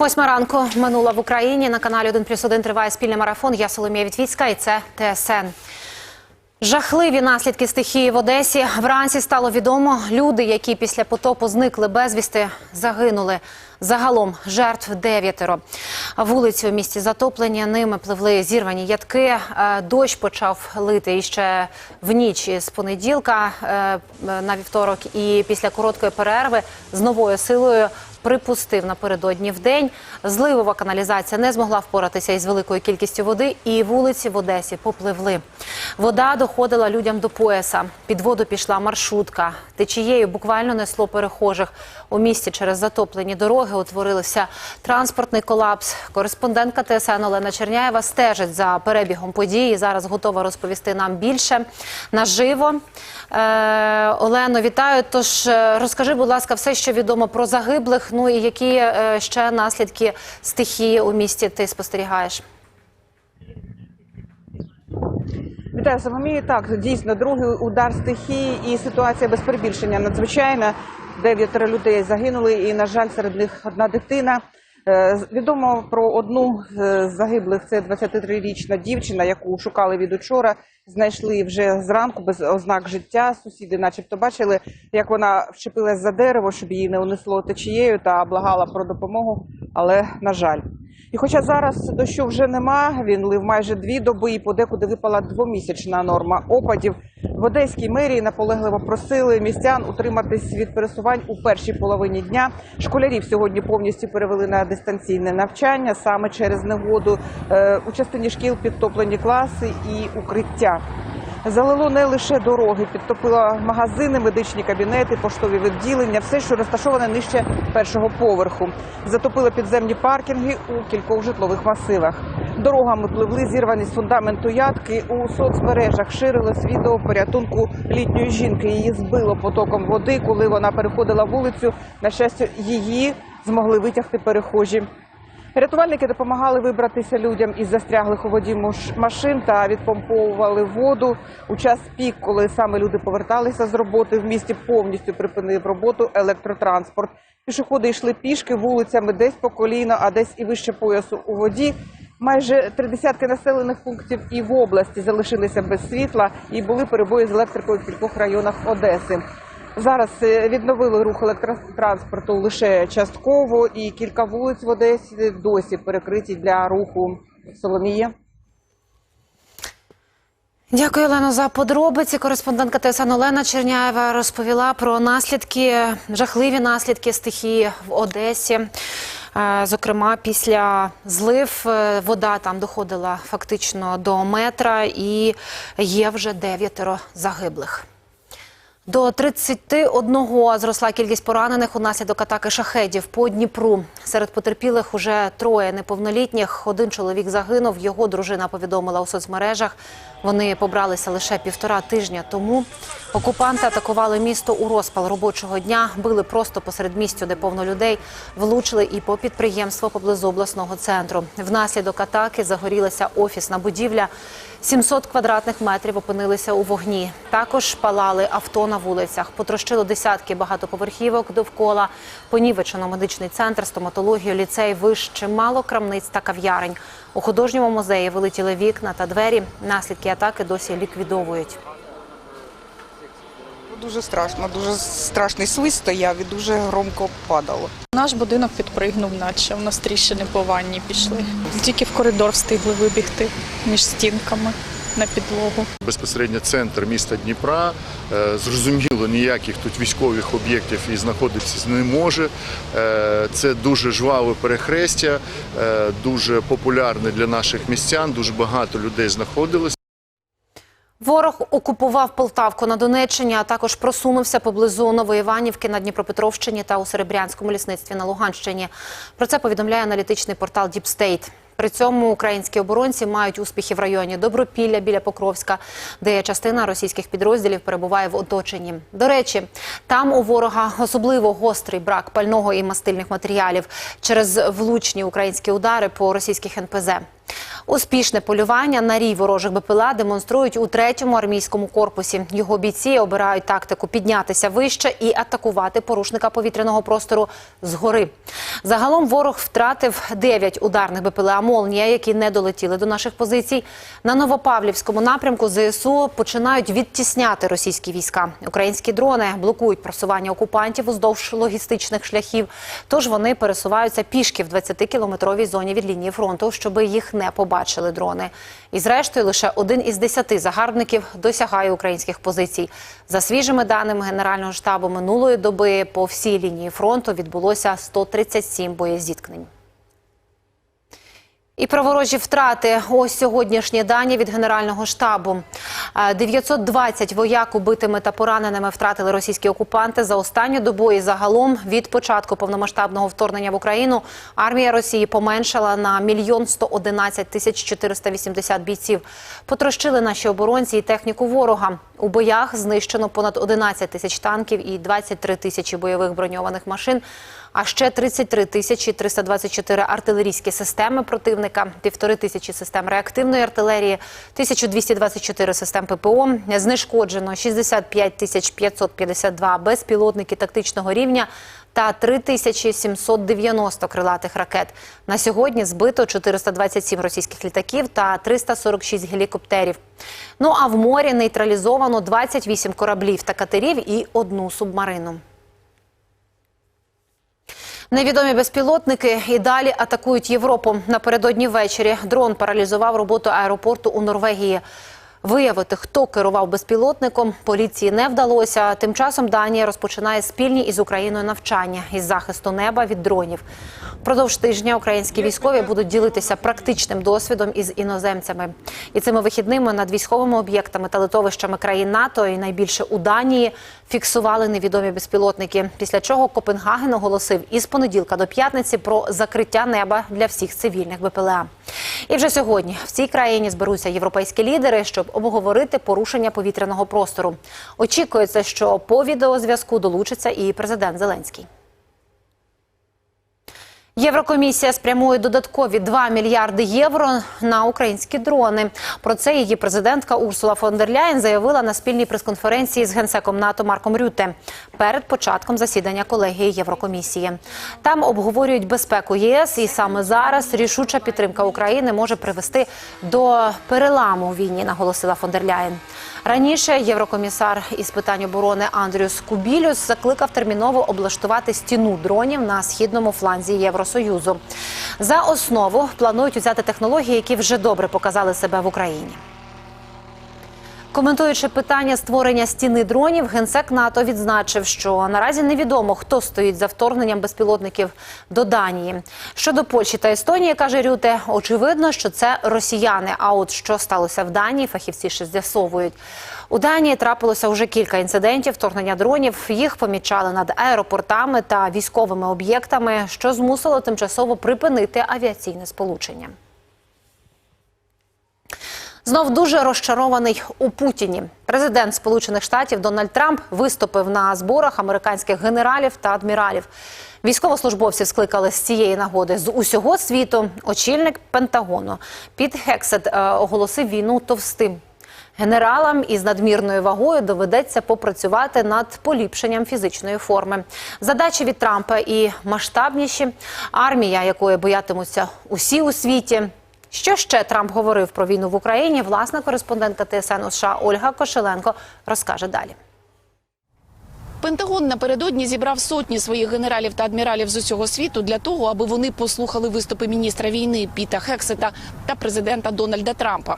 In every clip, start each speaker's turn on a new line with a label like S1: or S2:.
S1: Восьма ранку минула в Україні. На каналі 1 плюс 1 триває спільний марафон. Я Соломія Вітвіцька і це ТСН. Жахливі наслідки стихії в Одесі. Вранці стало відомо, люди, які після потопу зникли безвісти, загинули. Загалом жертв дев'ятеро. Вулиці у місті затоплені, ними пливли зірвані ядки. Е, Дощ почав лити іще в ніч з понеділка е, на вівторок. І після короткої перерви з новою силою припустив напередодні в день. Зливова каналізація не змогла впоратися із великою кількістю води, і вулиці в Одесі попливли. Вода доходила людям до пояса. Під воду пішла маршрутка. Течією буквально несло перехожих. У місті через затоплені дороги утворився транспортний колапс. Кореспондентка ТСН Олена Черняєва стежить за перебігом подій. і Зараз готова розповісти нам більше наживо. Е, Олено, вітаю. Тож е, розкажи, будь ласка, все, що відомо про загиблих. Ну і які е, ще наслідки стихії у місті ти спостерігаєш?
S2: Вітаю Соломію. Так, дійсно, другий удар стихії і ситуація без перебільшення надзвичайна. Дев'ятеро людей загинули, і, на жаль, серед них одна дитина. Е, Відомо про одну з загиблих. Це 23-річна дівчина, яку шукали від учора. Знайшли вже зранку без ознак життя. Сусіди, начебто, бачили, як вона вчепилась за дерево, щоб її не унесло течією та благала про допомогу. Але на жаль. І хоча зараз дощу вже нема, він лив майже дві доби і подекуди випала двомісячна норма опадів. В Одеській мерії наполегливо просили містян утриматись від пересувань у першій половині дня. Школярів сьогодні повністю перевели на дистанційне навчання саме через негоду. Е, У частині шкіл підтоплені класи і укриття. Залило не лише дороги, підтопило магазини, медичні кабінети, поштові відділення, все, що розташоване нижче першого поверху. Затопило підземні паркінги у кількох житлових масивах. Дорогами пливли зірвані з фундаменту ядки. У соцмережах ширилось відео порятунку літньої жінки. Її збило потоком води, коли вона переходила вулицю. На щастя, її змогли витягти перехожі. Рятувальники допомагали вибратися людям із застряглих у воді машин та відпомповували воду. У час пік, коли саме люди поверталися з роботи, в місті повністю припинив роботу електротранспорт. Пішоходи йшли пішки вулицями десь по коліно, а десь і вище поясу у воді. Майже три десятки населених пунктів і в області залишилися без світла і були перебої з електрикою в кількох районах Одеси. Зараз е, відновили рух електротранспорту лише частково, і кілька вулиць в Одесі досі перекриті для руху. Соломія.
S1: Дякую, Олено, за подробиці. Кореспондентка ТСН Олена Черняєва розповіла про наслідки, жахливі наслідки стихії в Одесі. Е, Зокрема, після злив е, вода там доходила фактично до метра, і є вже дев'ятеро загиблих. До 31 зросла кількість поранених унаслідок атаки шахедів по Дніпру. Серед потерпілих уже троє неповнолітніх. Один чоловік загинув. Його дружина повідомила у соцмережах. Вони побралися лише півтора тижня тому. Окупанти атакували місто у розпал робочого дня, били просто посеред містю, де повно людей, влучили і по підприємству поблизу обласного центру. Внаслідок атаки загорілася офісна будівля. 700 квадратних метрів опинилися у вогні. Також палали авто на вулицях. Потрощило десятки багатоповерхівок довкола. Понівечено медичний центр, стоматологію, ліцей, виш, чимало крамниць та кав'ярень. У художньому музеї вилетіли вікна та двері. Наслідки атаки досі ліквідовують.
S3: Дуже страшно, дуже страшний свист стояв і дуже громко падало.
S4: Наш будинок підпригнув, наче у нас тріщини по ванні пішли. Тільки в коридор встигли вибігти між стінками на підлогу.
S5: безпосередньо центр міста Дніпра. Е, Зрозуміло, ніяких тут військових об'єктів і знаходитися не може. Е, Це дуже жваве перехрестя, е, дуже популярне для наших містян. Дуже багато людей знаходилось.
S1: Ворог окупував Полтавку на Донеччині, а також просунувся поблизу Новоіванівки на Дніпропетровщині та у Серебрянському лісництві на Луганщині. Про це повідомляє аналітичний портал Діпстейт. При цьому українські оборонці мають успіхи в районі Добропілля біля Покровська, де частина російських підрозділів перебуває в оточенні. До речі, там у ворога особливо гострий брак пального і мастильних матеріалів через влучні українські удари по російських НПЗ. Успішне полювання на рій ворожих БПЛА демонструють у третьому армійському корпусі. Його бійці обирають тактику піднятися вище і атакувати порушника повітряного простору згори. Загалом ворог втратив 9 ударних БПЛА «Молнія», які не долетіли до наших позицій. На Новопавлівському напрямку ЗСУ починають відтісняти російські війська. Українські дрони блокують просування окупантів уздовж логістичних шляхів. Тож вони пересуваються пішки в 20-кілометровій зоні від лінії фронту, щоб їх не побачили дрони. І зрештою лише один із десяти загарбників досягає українських позицій. За свіжими даними Генерального штабу минулої доби по всій лінії фронту відбулося 137 боєзіткнень. І про ворожі втрати. Ось сьогоднішні дані від Генерального штабу. Е, 920 вояк убитими та пораненими втратили російські окупанти за останню добу. І загалом від початку повномасштабного вторгнення в Україну армія Росії поменшала на мільйон 111 тисяч 480 бійців. Потрощили наші оборонці і техніку ворога. У боях знищено понад 11 тисяч танків і 23 тисячі бойових броньованих машин а ще 33 тисячі 324 артилерійські системи противника, півтори тисячі систем реактивної артилерії, 1224 систем ППО, знешкоджено 65 тисяч 552 безпілотники тактичного рівня та 3790 крилатих ракет. На сьогодні збито 427 російських літаків та 346 гелікоптерів. Ну а в морі нейтралізовано 28 кораблів та катерів і одну субмарину. Невідомі безпілотники і далі атакують Європу. Напередодні ввечері дрон паралізував роботу аеропорту у Норвегії. Виявити, хто керував безпілотником, поліції не вдалося. Тим часом Данія розпочинає спільні із Україною навчання із захисту неба від дронів. Впродовж тижня українські військові будуть ділитися практичним досвідом із іноземцями. І цими вихідними над військовими об'єктами та литовищами країн НАТО і найбільше у Данії фіксували невідомі безпілотники. Після чого Копенгаген оголосив із понеділка до п'ятниці про закриття неба для всіх цивільних БПЛА. І вже сьогодні в цій країні зберуться європейські лідери, щоб обговорити порушення повітряного простору. Очікується, що по відеозв'язку долучиться і президент Зеленський. Єврокомісія спрямує додаткові 2 мільярди євро на українські дрони. Про це її президентка Урсула фон дер Ляєн заявила на спільній прес-конференції з генсеком НАТО Марком Рюте перед початком засідання колегії Єврокомісії. Там обговорюють безпеку ЄС, і саме зараз рішуча підтримка України може привести до переламу у війні, наголосила фон дер Ляєн. Раніше єврокомісар із питань оборони Андрюс Кубілюс закликав терміново облаштувати стіну дронів на східному фланзі Євросоюзу. За основу планують взяти технології, які вже добре показали себе в Україні. Коментуючи питання створення стіни дронів, генсек НАТО відзначив, що наразі невідомо, хто стоїть за вторгненням безпілотників до Данії. Щодо Польщі та Естонії, каже Рюте, очевидно, що це росіяни. А от що сталося в Данії, фахівці ще з'ясовують. У Данії трапилося вже кілька інцидентів вторгнення дронів. Їх помічали над аеропортами та військовими об'єктами, що змусило тимчасово припинити авіаційне сполучення. Знов дуже розчарований у Путіні. Президент Сполучених Штатів Дональд Трамп виступив на зборах американських генералів та адміралів. Військовослужбовців скликали з цієї нагоди з усього світу. Очільник Пентагону Піт Хексет е, оголосив війну товстим. Генералам із надмірною вагою доведеться попрацювати над поліпшенням фізичної форми. Задачі від Трампа і масштабніші армія, якої боятимуться усі у світі. Що ще Трамп говорив про війну в Україні? Власна кореспондентка ТСН США Ольга Кошеленко розкаже далі.
S6: Пентагон напередодні зібрав сотні своїх генералів та адміралів з усього світу для того, аби вони послухали виступи міністра війни Піта Хексета та президента Дональда Трампа.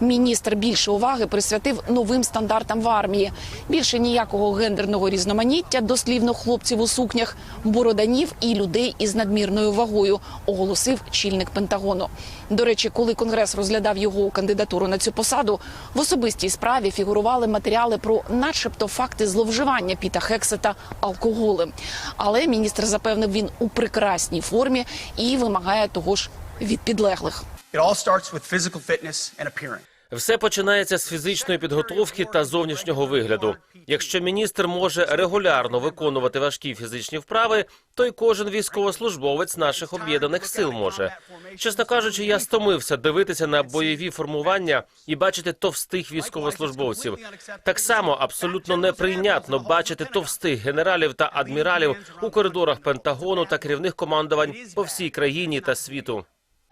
S6: Міністр більше уваги присвятив новим стандартам в армії. Більше ніякого гендерного різноманіття, дослівно хлопців у сукнях, бороданів і людей із надмірною вагою, оголосив чільник Пентагону. До речі, коли конгрес розглядав його кандидатуру на цю посаду, в особистій справі фігурували матеріали про, начебто, факти зловживання Піта Хексета алкоголем. Але міністр запевнив, він у прекрасній формі і вимагає того ж від підлеглих.
S7: It all starts with physical fitness and appearance. Все починається з фізичної підготовки та зовнішнього вигляду. Якщо міністр може регулярно виконувати важкі фізичні вправи, то й кожен військовослужбовець наших об'єднаних сил може. Чесно кажучи, я стомився дивитися на бойові формування і бачити товстих військовослужбовців. Так само абсолютно неприйнятно бачити товстих генералів та адміралів у коридорах Пентагону та керівних командувань по всій країні та світу.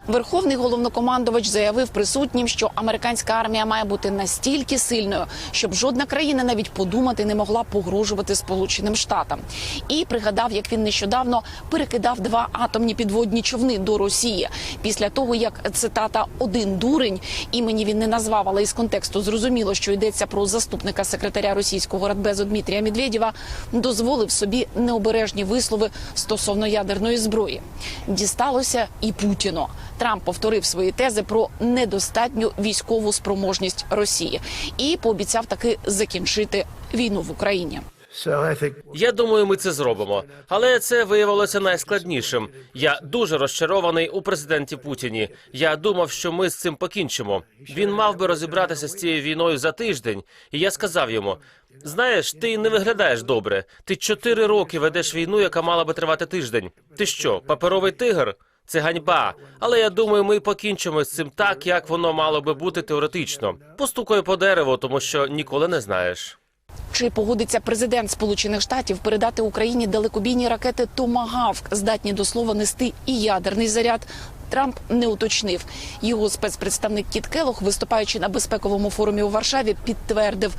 S6: Верховний головнокомандувач заявив присутнім, що американська армія має бути настільки сильною, щоб жодна країна навіть подумати не могла погрожувати Сполученим Штатам. І пригадав, як він нещодавно перекидав два атомні підводні човни до Росії після того, як цитата один дурень імені він не назвав, але із контексту зрозуміло, що йдеться про заступника секретаря російського радбезу Дмитрія Медведєва, дозволив собі необережні вислови стосовно ядерної зброї. Дісталося і Путіну. Трамп повторив свої тези про недостатню військову спроможність Росії і пообіцяв таки закінчити війну в Україні.
S7: Я думаю, ми це зробимо, але це виявилося найскладнішим. Я дуже розчарований у президенті Путіні. Я думав, що ми з цим покінчимо. Він мав би розібратися з цією війною за тиждень, і я сказав йому: знаєш, ти не виглядаєш добре. Ти чотири роки ведеш війну, яка мала би тривати тиждень. Ти що, паперовий тигр? Це ганьба. Але я думаю, ми покінчимо з цим так, як воно мало би бути теоретично. Постукаю по дереву, тому що ніколи не знаєш.
S6: Чи погодиться президент Сполучених Штатів передати Україні далекобійні ракети Томагавк, здатні до слова нести і ядерний заряд? Трамп не уточнив. Його спецпредставник Кіт Келох, виступаючи на безпековому форумі у Варшаві, підтвердив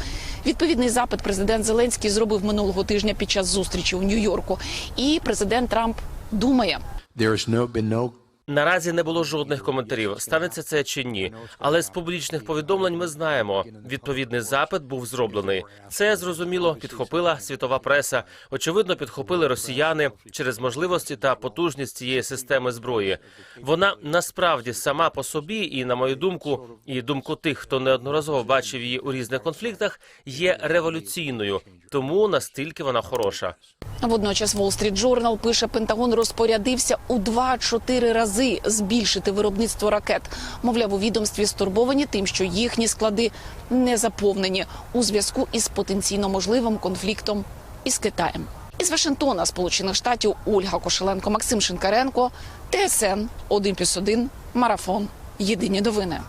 S6: відповідний запит. Президент Зеленський зробив минулого тижня під час зустрічі у Нью-Йорку. І президент Трамп думає.
S8: There has no, been no
S7: Наразі не було жодних коментарів, станеться це чи ні. Але з публічних повідомлень ми знаємо, відповідний запит був зроблений. Це зрозуміло підхопила світова преса. Очевидно, підхопили росіяни через можливості та потужність цієї системи зброї. Вона насправді сама по собі, і на мою думку, і думку тих, хто неодноразово бачив її у різних конфліктах, є революційною. Тому настільки вона хороша.
S6: Водночас Wall Street Journal пише, Пентагон розпорядився у 2-4 рази збільшити виробництво ракет. Мовляв, у відомстві стурбовані тим, що їхні склади не заповнені у зв'язку із потенційно можливим конфліктом із Китаєм. Із Вашингтона, Сполучених Штатів, Ольга Кошеленко, Максим Шинкаренко, ТСН 1+,1, Марафон. Єдині новини.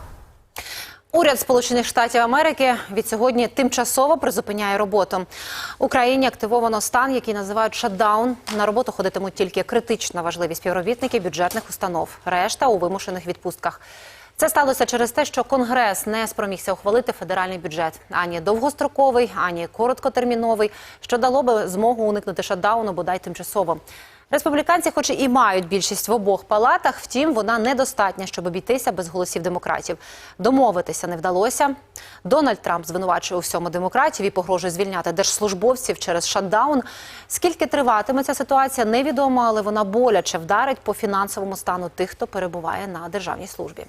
S1: Уряд Сполучених Штатів Америки від сьогодні тимчасово призупиняє роботу. В Україні активовано стан, який називають шатдаун. На роботу ходитимуть тільки критично важливі співробітники бюджетних установ. Решта у вимушених відпустках. Це сталося через те, що Конгрес не спромігся ухвалити федеральний бюджет ані довгостроковий, ані короткотерміновий, що дало би змогу уникнути шатдауну, бодай тимчасово. Республіканці, хоч і мають більшість в обох палатах, втім вона недостатня, щоб обійтися без голосів демократів. Домовитися не вдалося. Дональд Трамп звинувачує у всьому демократів і погрожує звільняти держслужбовців через шатдаун. Скільки триватиме ця ситуація, невідомо, але вона боляче вдарить по фінансовому стану тих, хто перебуває на державній службі.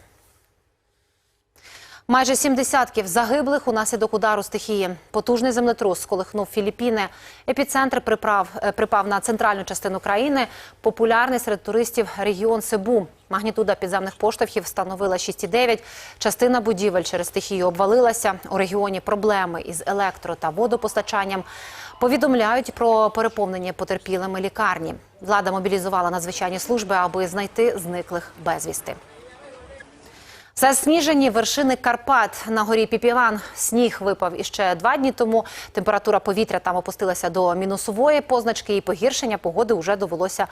S1: Майже сім десятків загиблих унаслідок удару стихії. Потужний землетрус сколихнув Філіппіни. Епіцентр приправ, е, припав на центральну частину країни. Популярний серед туристів регіон Себу. Магнітуда підземних поштовхів становила 6,9. Частина будівель через стихію обвалилася. У регіоні проблеми із електро та водопостачанням. Повідомляють про переповнення потерпілими лікарні. Влада мобілізувала надзвичайні служби, аби знайти зниклих безвісти. Засніжені вершини Карпат на горі Піпіван. Сніг випав іще два дні тому. Температура повітря там опустилася до мінусової позначки, і погіршення погоди вже довелося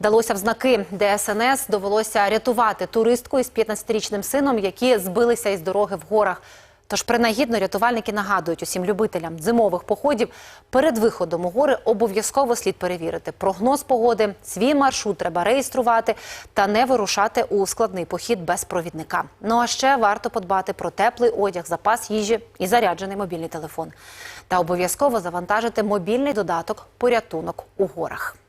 S1: далося в знаки. ДСНС довелося рятувати туристку із 15-річним сином, які збилися із дороги в горах. Тож принагідно рятувальники нагадують усім любителям зимових походів перед виходом у гори обов'язково слід перевірити прогноз погоди, свій маршрут треба реєструвати та не вирушати у складний похід без провідника. Ну а ще варто подбати про теплий одяг, запас їжі і заряджений мобільний телефон. Та обов'язково завантажити мобільний додаток порятунок у горах.